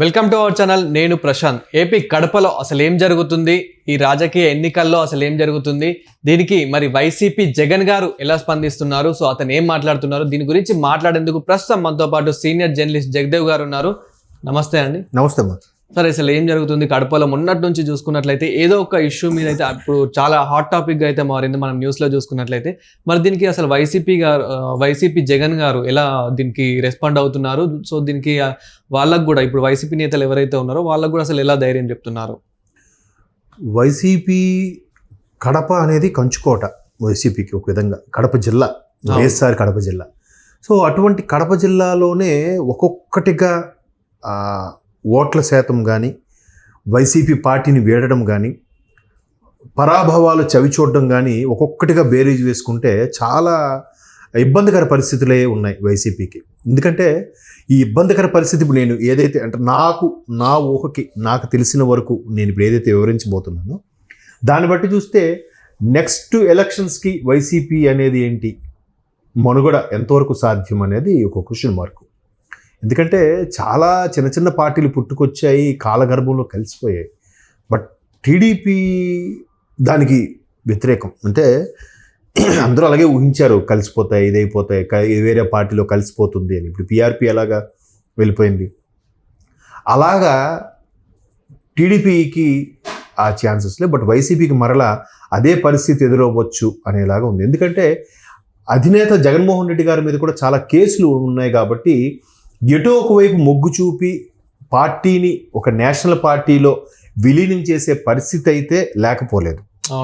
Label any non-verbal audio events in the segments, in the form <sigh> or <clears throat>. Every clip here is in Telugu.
వెల్కమ్ టు అవర్ ఛానల్ నేను ప్రశాంత్. ఏపీ కడపలో అసలు ఏం జరుగుతుంది? ఈ రాజకీయ ఎన్నికల్లో అసలు ఏం జరుగుతుంది? దీనికి మరి వైసీపీ జగన్ గారు ఎలా స్పందిస్తున్నారు? సో అతను ఏం మాట్లాడుతున్నారు? దీని గురించి మాట్లాడేందుకు ప్రస్తుతం మనతో పాటు సీనియర్ జర్నలిస్ట్ జగదేవ్ గారు ఉన్నారు. నమస్తే అండి. నమస్తే అమ్మా. సరే అసలు ఏం జరుగుతుంది? కడపలో మొన్నటి నుంచి చూసుకున్నట్లయితే ఏదో ఒక ఇష్యూ మీద అయితే ఇప్పుడు చాలా హాట్ టాపిక్గా అయితే మారింది మనం న్యూస్లో చూసుకున్నట్లయితే. మరి దీనికి అసలు వైసీపీ గారు వైసీపీ జగన్ గారు ఎలా దీనికి రెస్పాండ్ అవుతున్నారు? సో దీనికి వాళ్ళకు కూడా ఇప్పుడు వైసీపీ నేతలు ఎవరైతే ఉన్నారో వాళ్ళకు కూడా అసలు ఎలా ధైర్యం చెప్తున్నారు? వైసీపీ కడప అనేది కంచుకోట వైసీపీకి ఒక విధంగా. కడప జిల్లా వైఎస్ఆర్ కడప జిల్లా. సో అటువంటి కడప జిల్లాలోనే ఒక్కొక్కటిగా ఓట్ల శాతం కానీ వైసీపీ పార్టీని వీడడం కానీ పరాభవాలు చవిచూడడం కానీ ఒక్కొక్కటిగా బేరీజ్ వేసుకుంటే చాలా ఇబ్బందికర పరిస్థితులే ఉన్నాయి వైసీపీకి. ఎందుకంటే ఈ ఇబ్బందికర పరిస్థితి ఇప్పుడు నేను ఏదైతే అంటే నాకు నా ఊహకి నాకు తెలిసిన వరకు నేను ఇప్పుడు ఏదైతే వివరించబోతున్నానో దాన్ని బట్టి చూస్తే నెక్స్ట్ ఎలక్షన్స్కి వైసీపీ అనేది ఏంటి మనుగడ ఎంతవరకు సాధ్యం అనేది ఒక క్వశ్చన్ మార్కు. ఎందుకంటే చాలా చిన్న చిన్న పార్టీలు పుట్టుకొచ్చాయి కాలగర్భంలో కలిసిపోయాయి. బట్ టీడీపీ దానికి వ్యతిరేకం. అంటే <clears throat> అందరూ అలాగే ఊహించారు కలిసిపోతాయి ఇదైపోతాయి వేరే పార్టీలో కలిసిపోతుంది అని. ఇప్పుడు పిఆర్పి ఎలాగా వెళ్ళిపోయింది? అలాగా టీడీపీకి ఆ ఛాన్సెస్ లేవు. బట్ వైసీపీకి మరలా అదే పరిస్థితి ఎదురవ్వచ్చు అనేలాగా ఉంది. ఎందుకంటే అధినేత జగన్మోహన్ రెడ్డి గారి మీద కూడా చాలా కేసులు ఉన్నాయి కాబట్టి ఎటో ఒకవైపు మొగ్గు చూపి పార్టీని ఒక నేషనల్ పార్టీలో విలీనం చేసే పరిస్థితి అయితే లేకపోలేదు.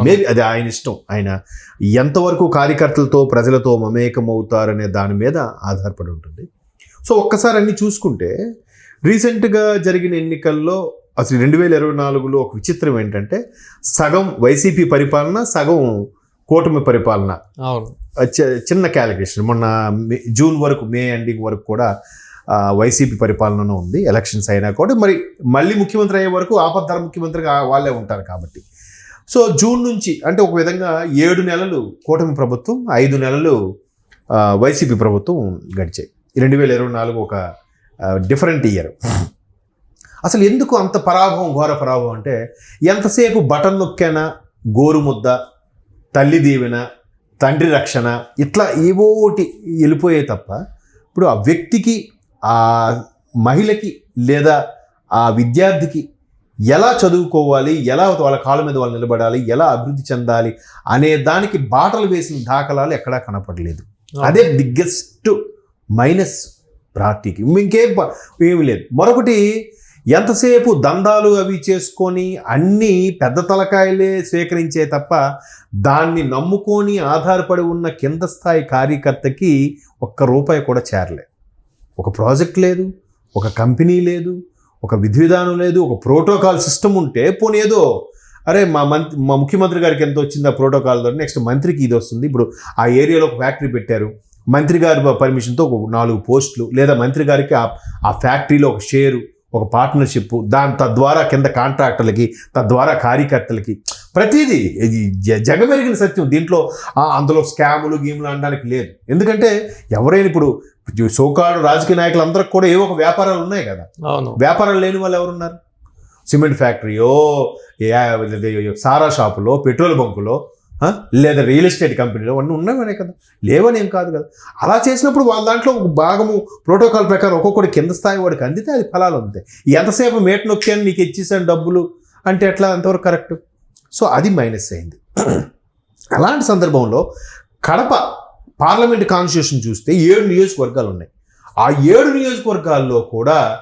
మేబీ అది ఆయన ఇష్టం. ఆయన ఎంతవరకు కార్యకర్తలతో ప్రజలతో మమేకం అవుతారనే దాని మీద ఆధారపడి ఉంటుంది. సో ఒక్కసారి అన్ని చూసుకుంటే రీసెంట్గా జరిగిన ఎన్నికల్లో అసలు రెండు వేల ఇరవై నాలుగులో ఒక విచిత్రం ఏంటంటే సగం వైసీపీ పరిపాలన సగం కూటమి పరిపాలన. చిన్న క్యాలిక్యులేషన్ మొన్న మే- జూన్ వరకు మే ఎండింగ్ వరకు కూడా వైసీపీ పరిపాలన ఉంది ఎలక్షన్స్ అయినా కూడా. మరి మళ్ళీ ముఖ్యమంత్రి అయ్యే వరకు ఆపద్ధర ముఖ్యమంత్రిగా వాళ్ళే ఉంటారు కాబట్టి. సో జూన్ నుంచి అంటే ఒక విధంగా ఏడు నెలలు కూటమి ప్రభుత్వం ఐదు నెలలు వైసీపీ ప్రభుత్వం గడిచాయి. రెండు వేల ఇరవై నాలుగు ఒక డిఫరెంట్ ఇయర్ అసలు ఎందుకు అంత పరాభవం ఘోర పరాభవం అంటే ఎంతసేపు బటన్ నొక్కానా గోరు ముద్ద తల్లి దీవెన తండ్రి రక్షణ ఇట్లా ఏవోటి వెళ్ళిపోయే తప్ప ఇప్పుడు ఆ వ్యక్తికి ఆ మహిళకి లేదా ఆ విద్యార్థికి ఎలా చదువుకోవాలి ఎలా వాళ్ళ కాళ్ళ మీద వాళ్ళు నిలబడాలి ఎలా అభివృద్ధి చెందాలి అనే దానికి బాటలు వేసిన దాఖలాలు ఎక్కడా కనపడలేదు. అదే బిగ్గెస్ట్ మైనస్ పార్టీకి ఇంకేం ఏమీ లేదు. మరొకటి ఎంతసేపు దందాలు అవి చేసుకొని అన్నీ పెద్ద తలకాయలే స్వీకరించే తప్ప దాన్ని నమ్ముకొని ఆధారపడి ఉన్న కింద స్థాయి కార్యకర్తకి ఒక్క రూపాయి కూడా చేరలే ఒక ప్రాజెక్ట్ లేదు ఒక కంపెనీ లేదు ఒక విధి విధానం లేదు ఒక ప్రోటోకాల్ సిస్టమ్ ఉంటే పోనీ ఏదో అరే మా మంత్రి మా ముఖ్యమంత్రి గారికి ఎంత వచ్చింది ఆ ప్రోటోకాల్ ద్వారా నెక్స్ట్ మంత్రికి ఇది వస్తుంది. ఇప్పుడు ఆ ఏరియాలో ఒక ఫ్యాక్టరీ పెట్టారు. మంత్రి గారి పర్మిషన్తో ఒక నాలుగు పోస్టులు లేదా మంత్రి గారికి ఆ ఆ ఫ్యాక్టరీలో ఒక షేరు ఒక పార్ట్నర్షిప్ దాని తద్వారా కింద కాంట్రాక్టర్లకి తద్వారా కార్యకర్తలకి. ప్రతిదీ ఇది జగమెరిగిన సత్యం. దీంట్లో అందులో స్కాములు గీములు అనడానికి లేదు. ఎందుకంటే ఎవరైనా ఇప్పుడు సోకాడు రాజకీయ నాయకులు అందరికి కూడా ఏవో ఒక వ్యాపారాలు ఉన్నాయి కదా. వ్యాపారాలు లేని వాళ్ళు ఎవరున్నారు? సిమెంట్ ఫ్యాక్టరీయో సారా షాపులో పెట్రోల్ బంకులో లేదా రియల్ ఎస్టేట్ కంపెనీలో అన్నీ ఉన్నవనే కదా. లేవని ఏం కాదు కదా. అలా చేసినప్పుడు వాళ్ళ దాంట్లో ఒక భాగము ప్రోటోకాల్ ప్రకారం ఒక్కొక్కటి కింద స్థాయి వాడికి అందితే అది ఫలాలు ఉంటాయి ఎంతసేపు మేట నొక్కాను నీకు ఇచ్చేసాను డబ్బులు అంటే ఎట్లా? అంతవరకు కరెక్ట్. సో అది మైనస్ అయింది. అలాంటి సందర్భంలో కడప పార్లమెంట్ కాన్స్టిట్యూషన్ చూస్తే ఏడు నియోజకవర్గాలు ఉన్నాయి. ఆ ఏడు నియోజకవర్గాల్లో కూడా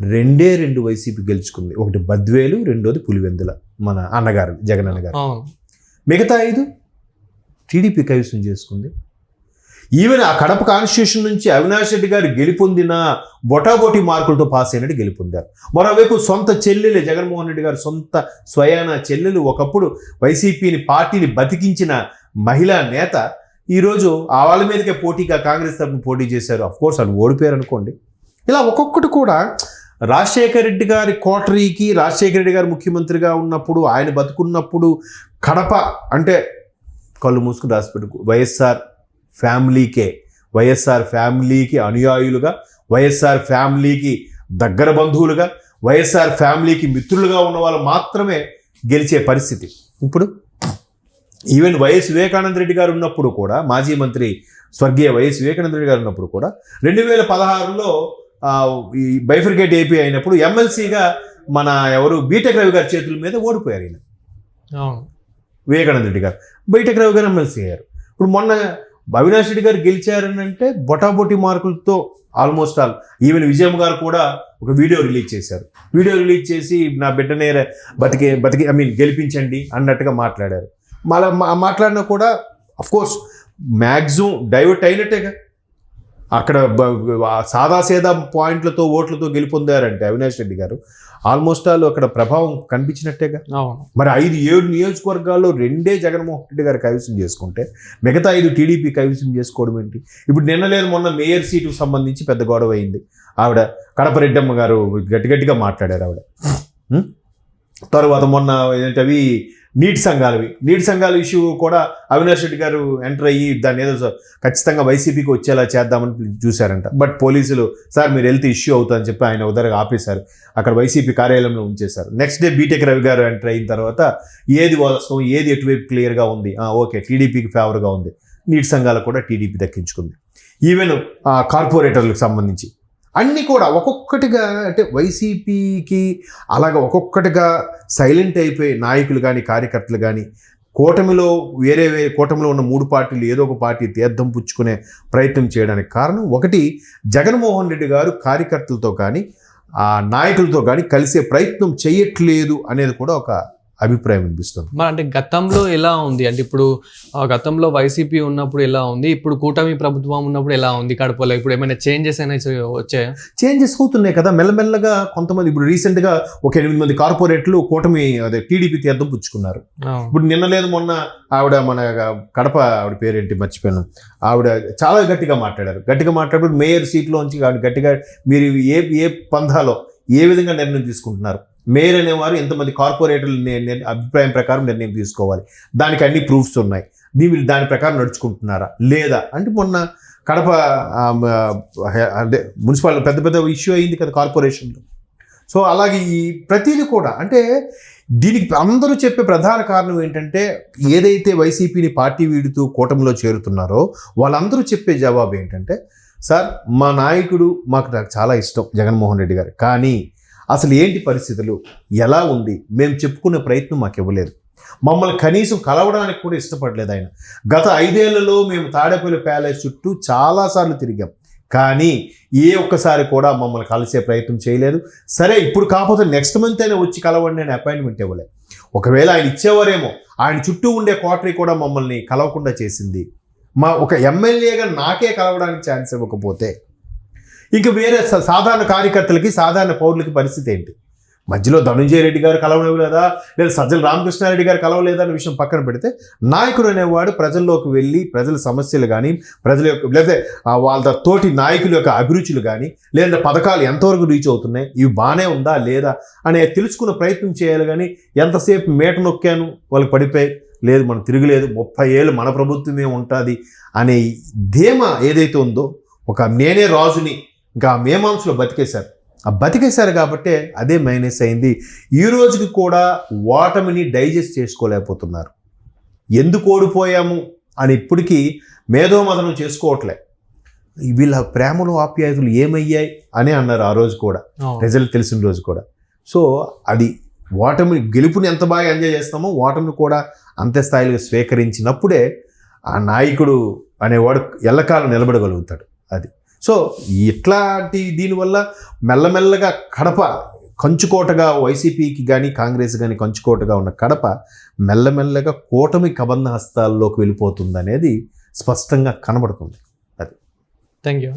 రెండే రెండు వైసీపీ గెలుచుకుంది. ఒకటి బద్వేలు రెండోది పులివెందుల మన అన్నగారు జగన్ అన్నగారు మిగతా ఐదు టీడీపీ కైవసం చేసుకుంది. ఈవెన్ ఆ కడప కాన్స్టిట్యూషన్ నుంచి అవినాష్ రెడ్డి గారు గెలుపొందిన బొటాబొటి మార్కులతో పాస్ అయినట్టు గెలుపొందారు. మరోవైపు సొంత చెల్లెలు జగన్మోహన్ రెడ్డి గారు సొంత స్వయాన చెల్లెలు ఒకప్పుడు వైసీపీని పార్టీని బతికించిన మహిళా నేత ఈరోజు ఆ వాళ్ళ మీదకే పోటీగా కాంగ్రెస్ తరఫున పోటీ చేశారు. అఫ్ కోర్స్ వాళ్ళు ఓడిపోయారు అనుకోండి ఇలా ఒక్కొక్కటి కూడా రాజశేఖర రెడ్డి గారి కోటరీకి రాజశేఖర రెడ్డి గారు ముఖ్యమంత్రిగా ఉన్నప్పుడు ఆయన బతుకున్నప్పుడు కడప అంటే కళ్ళు మూసుకుని రాసిపెట్టుకు వైఎస్ఆర్ ఫ్యామిలీకే వైఎస్ఆర్ ఫ్యామిలీకి అనుయాయులుగా వైఎస్ఆర్ ఫ్యామిలీకి దగ్గర బంధువులుగా వైఎస్ఆర్ ఫ్యామిలీకి మిత్రులుగా ఉన్న వాళ్ళు మాత్రమే గెలిచే పరిస్థితి. ఇప్పుడు ఈవెన్ వైఎస్ వివేకానంద రెడ్డి గారు ఉన్నప్పుడు కూడా మాజీ మంత్రి స్వర్గీయ వైఎస్ వివేకానంద రెడ్డి గారు ఉన్నప్పుడు కూడా రెండు వేల పదహారులో ఈ బైఫర్గేట్ ఏపీ అయినప్పుడు ఎమ్మెల్సీగా మన ఎవరు బీటెక్ రవి గారి చేతుల మీద ఓడిపోయారు ఈయన. వివేకానంద రెడ్డి గారు. బయటకు రావు గారు ఎమ్మెల్సీ అయ్యారు. ఇప్పుడు మొన్న అవినాష్ రెడ్డి గారు గెలిచారని అంటే బొటాబొటి మార్కులతో ఆల్మోస్ట్ ఆల్ ఈవెన్ విజయమ్మ గారు కూడా ఒక వీడియో రిలీజ్ చేశారు. వీడియో రిలీజ్ చేసి నా బిడ్డనే బతికే బతికి ఐ మీన్ గెలిపించండి అన్నట్టుగా మాట్లాడారు. మళ్ళా మాట్లాడినా కూడా కోర్స్ మ్యాక్సిమం డైవర్ట్ అయినట్టేగా. అక్కడ సాదాసీదా పాయింట్లతో ఓట్లతో గెలుపొందారంటే అవినాష్ రెడ్డి గారు. ఆల్మోస్ట్ ఆల్ అక్కడ ప్రభావం కనిపించినట్టేగా. మరి ఐదు ఏడు నియోజకవర్గాల్లో రెండే జగన్మోహన్ రెడ్డి గారు కైవసం చేసుకుంటే మిగతా ఐదు టీడీపీ కైవసం చేసుకోవడం ఏంటి? ఇప్పుడు నిన్న లేదు మొన్న మేయర్ సీటుకు సంబంధించి పెద్ద గొడవ అయింది. ఆవిడ కడప రెడ్డమ్మ గారు గట్టి గట్టిగా మాట్లాడారు ఆవిడ? తర్వాత మొన్న ఏంటవి నీటి సంఘాలవి నీటి సంఘాల ఇష్యూ కూడా అవినాష్ రెడ్డి గారు ఎంటర్ అయ్యి దాన్ని ఏదో ఖచ్చితంగా వైసీపీకి వచ్చేలా చేద్దామని చూశారంట. బట్ పోలీసులు సార్ మీరు వెళ్తే ఇష్యూ అవుతుందని చెప్పి ఆయన ఉదరగా ఆపేశారు. అక్కడ వైసీపీ కార్యాలయంలో ఉంచేశారు. నెక్స్ట్ డే బీటెక్ రవి గారు ఎంటర్ అయిన తర్వాత ఏది వాస్తవం ఏది ఎటువైపు క్లియర్గా ఉంది? ఓకే టీడీపీకి ఫేవర్గా ఉంది. నీటి సంఘాలు కూడా టీడీపీ దక్కించుకుంది. ఈవెన్ కార్పొరేటర్లకు సంబంధించి. అన్నీ కూడా ఒక్కొక్కటిగా అంటే వైసీపీకి అలాగ ఒక్కొక్కటిగా సైలెంట్ అయిపోయి నాయకులు కానీ కార్యకర్తలు కానీ కూటమిలో వేరే వేరే కూటమిలో ఉన్న మూడు పార్టీలు ఏదో ఒక పార్టీ తీర్థం పుచ్చుకునే ప్రయత్నం చేయడానికి కారణం ఒకటి జగన్మోహన్ రెడ్డి గారు కార్యకర్తలతో కానీ ఆ నాయకులతో కానీ కలిసే ప్రయత్నం చేయట్లేదు అనేది కూడా ఒక అభిప్రాయం వినిపిస్తుంది. మరి అంటే గతంలో ఎలా ఉంది? అంటే ఇప్పుడు గతంలో వైసీపీ ఉన్నప్పుడు ఎలా ఉంది? ఇప్పుడు కూటమి ప్రభుత్వం ఉన్నప్పుడు ఎలా ఉంది? కడపలో ఇప్పుడు ఏమైనా చేంజెస్ అనేది వచ్చాయా? చేంజెస్ అవుతున్నాయి కదా. మెల్లమెల్లగా కొంతమంది ఇప్పుడు రీసెంట్గా ఒక ఎనిమిది మంది కార్పొరేట్లు కూటమి అదే టీడీపీ తీర్థం పుచ్చుకున్నారు. ఇప్పుడు నిన్న లేదు మొన్న ఆవిడ మన కడప ఆవిడ పేరేంటి మర్చిపోయాను. ఆవిడ చాలా గట్టిగా మాట్లాడారు. గట్టిగా మాట్లాడుతూ మేయర్ సీట్లోంచి ఆవిడ గట్టిగా మీరు ఏ ఏ పంధాలో ఏ విధంగా నిర్ణయం తీసుకుంటున్నారు? మేయర్ అనేవారు ఎంతమంది కార్పొరేటర్లు అభిప్రాయం ప్రకారం నిర్ణయం తీసుకోవాలి. దానికి అన్ని ప్రూఫ్స్ ఉన్నాయి. దీని దాని ప్రకారం నడుచుకుంటున్నారా? లేదా? అంటే మొన్న కడప అంటే మున్సిపాలిటీ పెద్ద పెద్ద ఇష్యూ అయింది కదా కార్పొరేషన్లో. సో అలాగే ఈ ప్రతిదీ కూడా అంటే దీనికి అందరూ చెప్పే ప్రధాన కారణం ఏంటంటే ఏదైతే వైసీపీని పార్టీ వీడుతూ కూటమిలో చేరుతున్నారో వాళ్ళందరూ చెప్పే జవాబు ఏంటంటే సార్ మా నాయకుడు మాకు నాకు చాలా ఇష్టం జగన్మోహన్ రెడ్డి గారు. కానీ అసలు ఏంటి పరిస్థితులు? ఎలా ఉంది? మేము చెప్పుకునే ప్రయత్నం మాకు ఇవ్వలేదు. మమ్మల్ని కనీసం కలవడానికి కూడా ఇష్టపడలేదు ఆయన. గత ఐదేళ్ళలో మేము తాడేపల్లి ప్యాలెస్ చుట్టూ చాలాసార్లు తిరిగాం. కానీ ఏ ఒక్కసారి కూడా మమ్మల్ని కలిసే ప్రయత్నం చేయలేదు. సరే ఇప్పుడు కాకపోతే నెక్స్ట్ మంత్ అయినా వచ్చి కలవండి నేను అపాయింట్మెంట్ ఇవ్వలేదు ఒకవేళ ఆయన ఇచ్చేవారేమో ఆయన చుట్టూ ఉండే క్వార్టరీ కూడా మమ్మల్ని కలవకుండా చేసింది. మా ఒక ఎమ్మెల్యేగా నాకే కలవడానికి ఛాన్స్ ఇవ్వకపోతే ఇంక వేరే సాధారణ కార్యకర్తలకి సాధారణ పౌరులకి పరిస్థితి ఏంటి? మధ్యలో ధనుంజయ రెడ్డి గారు కలవలేదా? లేదా సజ్జల రామకృష్ణారెడ్డి గారు కలవలేదా అనే విషయం పక్కన పెడితే నాయకుడు అనేవాడు ప్రజల్లోకి వెళ్ళి ప్రజల సమస్యలు కానీ ప్రజల యొక్క లేదా వాళ్ళ తోటి నాయకుల యొక్క అభిరుచులు కానీ లేదా పథకాలు ఎంతవరకు రీచ్ అవుతున్నాయి ఇవి బాగానే ఉందా లేదా అనే తెలుసుకునే ప్రయత్నం చేయాలి కానీ ఎంతసేపు మేట నొక్కాను వాళ్ళకి పడిపోయి లేదు మనం తిరగలేదు ముప్పై ఏళ్ళు మన ప్రభుత్వమే ఉంటుంది అనే ధీమ ఏదైతే ఉందో ఒక నేనే రాజుని ఇంకా ఆ మేమాంసలో బతికేశారు. ఆ బతికేశారు కాబట్టే అదే మైనస్ అయింది. ఈ రోజుకి కూడా ఓటమిని డైజెస్ట్ చేసుకోలేకపోతున్నారు. ఎందుకు ఓడిపోయాము అని ఇప్పటికీ మేధోమదనం చేసుకోవట్లే. వీళ్ళ ప్రేమలు ఆప్యాయతలు ఏమయ్యాయి అని అన్నారు ఆ రోజు కూడా. రిజల్ట్ తెలిసిన రోజు కూడా. సో అది ఓటమి గెలుపుని ఎంత బాగా ఎంజాయ్ చేస్తామో ఓటమిని కూడా అంతే స్థాయిలో స్వీకరించినప్పుడే ఆ నాయకుడు అనేవాడు ఎల్లకాలం నిలబడగలుగుతాడు. అది. సో ఇట్లాంటి దీనివల్ల మెల్లమెల్లగా కడప కంచుకోటగా వైసీపీకి కానీ కాంగ్రెస్ కానీ కంచుకోటగా ఉన్న కడప మెల్లమెల్లగా కూటమి కబంధ హస్తాల్లోకి వెళ్ళిపోతుంది అనేది స్పష్టంగా కనబడుతుంది. అది. Thank you